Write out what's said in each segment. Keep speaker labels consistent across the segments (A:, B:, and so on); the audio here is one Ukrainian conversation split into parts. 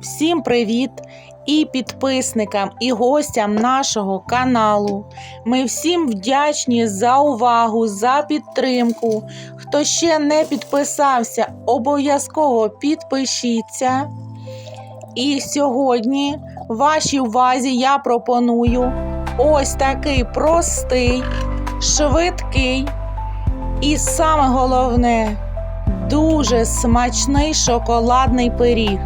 A: Всім привіт! І підписникам, і гостям нашого каналу. Ми всім вдячні за увагу, за підтримку. Хто ще не підписався, обов'язково підпишіться. І сьогодні вашій увазі я пропоную ось такий простий, швидкий і саме головне дуже смачний шоколадний пиріг.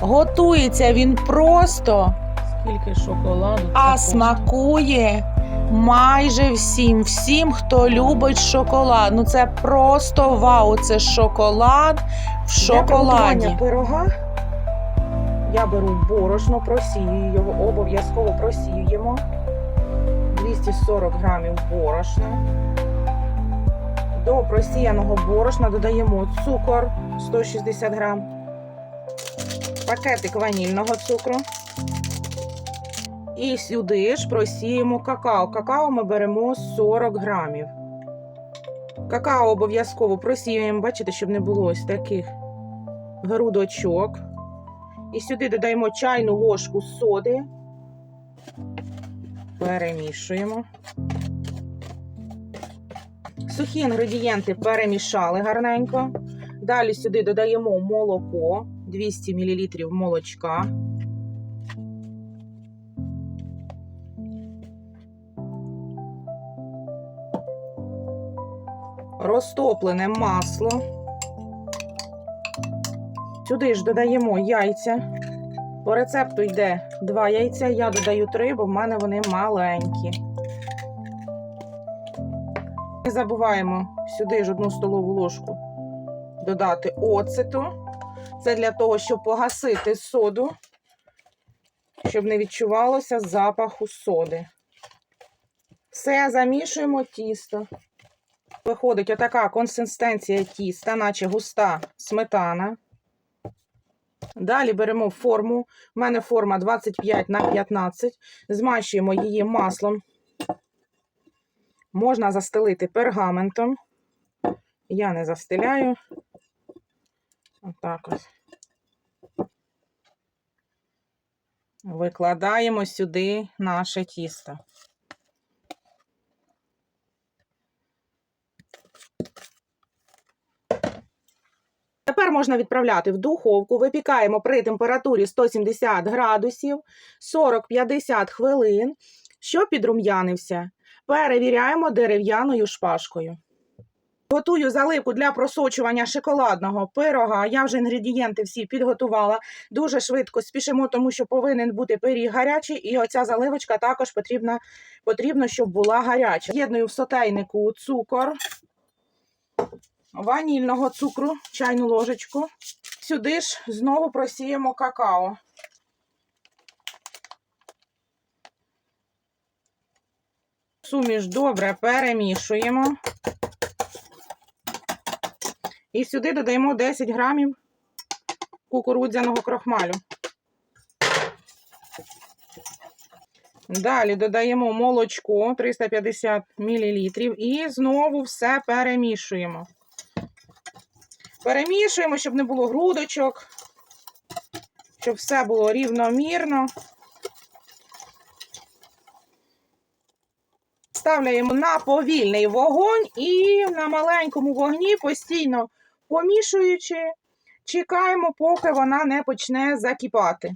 A: Готується він просто,
B: Скільки шоколаду.
A: а смакує майже всім. Всім, хто любить шоколад. Ну це просто вау! Це шоколад в
C: Для пирога я беру борошно, просію його, обов'язково просіюємо. 240 грамів борошна. До просіяного борошна додаємо цукор 160 грам, пакетик ванільного цукру. І сюди ж просіємо какао. Какао ми беремо 40 грамів. Какао обов'язково просіюємо, бачите, щоб не було ось таких грудочок. І сюди додаємо чайну ложку соди. Перемішуємо. Сухі інгредієнти перемішали гарненько. Далі сюди додаємо молоко 200 мл молочка. Розтоплене масло. Сюди ж додаємо яйця. По рецепту йде два яйця, я додаю три, бо в мене вони маленькі. Не забуваємо сюди ж одну столову ложку додати оцету. Це для того, щоб погасити соду, щоб не відчувалося запаху соди. Все, замішуємо тісто. Виходить отака консистенція тіста, наче густа сметана. Далі беремо форму. У мене форма 25 на 15. Змащуємо її маслом. Можна застелити пергаментом. Я не застеляю. Отак ось. Викладаємо сюди наше тісто. Тепер можна відправляти в духовку. Випікаємо при температурі 170 градусів 40-50 хвилин, щоб підрум'янився. Перевіряємо дерев'яною шпажкою. Готую заливку для просочування шоколадного пирога. Я вже інгредієнти всі підготувала. Дуже швидко спішимо, тому що повинен бути пиріг гарячий, і оця заливочка також потрібна, потрібно, щоб була гаряча. З'єдную в сотейнику цукор, ванільного цукру, чайну ложечку. Сюди ж знову просіємо какао. Суміш добре перемішуємо. І сюди додаємо 10 грамів кукурудзяного крохмалю. Далі додаємо молочко 350 мл і знову все перемішуємо. Перемішуємо, щоб не було грудочок, щоб все було рівномірно. Ставляємо на повільний вогонь і на маленькому вогні постійно помішуючи, чекаємо, поки вона не почне закипати.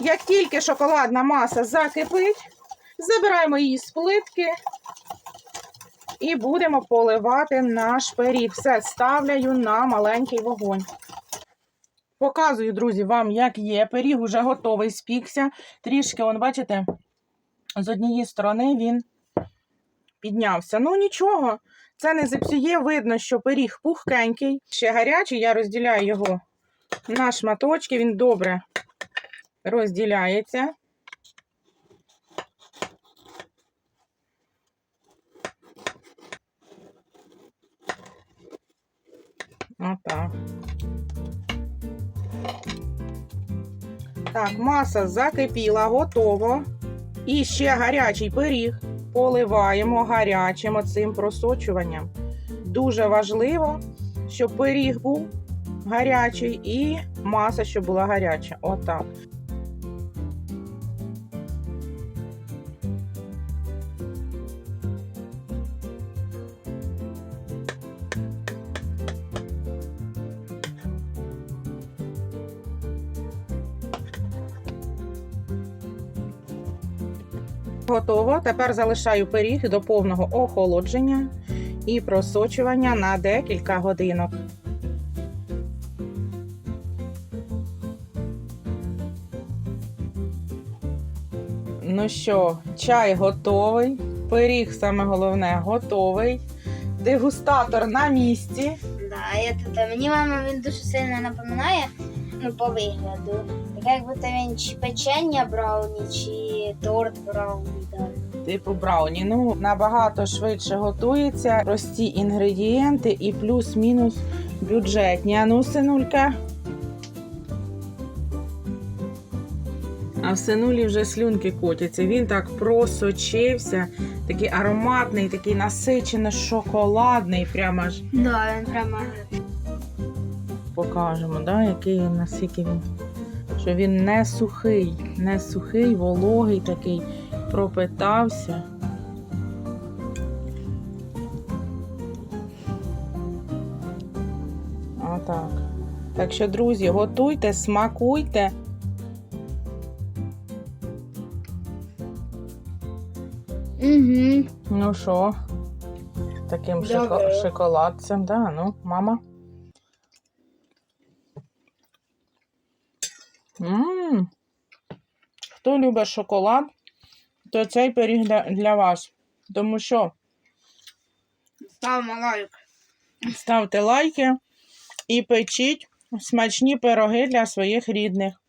C: Як тільки шоколадна маса закипить, забираємо її з плитки і будемо поливати наш пиріг. Все ставляю на маленький вогонь. Показую, друзі, вам, як є. Пиріг уже готовий, спікся. Трішки, он, бачите, з однієї сторони він піднявся. Ну нічого, це не зіпсує. Видно, що пиріг пухкенький, ще гарячий. Я розділяю його на шматочки, він добре розділяється. Отак. Так, маса закипіла, готово. І ще гарячий пиріг поливаємо гарячим оцим просочуванням. Дуже важливо, щоб пиріг був гарячий і маса, щоб була гаряча. Отак. Готово. Тепер залишаю пиріг до повного охолодження і просочування на декілька годинок. Ну що, чай готовий, пиріг, саме головне, готовий. Дегустатор на місці.
D: Да, я тут. Мені мама він дуже сильно напоминає, ну, по вигляду. Так як будто він чи печення брауні, чи торт брауні. Да.
C: Типу брауні. Ну, набагато швидше готується. Прості інгредієнти і плюс-мінус бюджетні. А ну, синулька. А в синулі вже слюнки котяться. Він так просочився, такий ароматний, такий насичено шоколадний. Прямо аж
D: Да, він прямо.
C: Покажемо, да, який він, наскільки він. Що він не сухий, не сухий, вологий такий, пропитався. Отак. Так що, друзі, готуйте, смакуйте.
D: Угу.
C: Ну що, таким шоколадцем, да, ну, мама. Мм. Хто любить шоколад, то цей пиріг для, для вас. Тому що
D: Ставимо лайк.
C: ставте лайки і печіть смачні пироги для своїх рідних.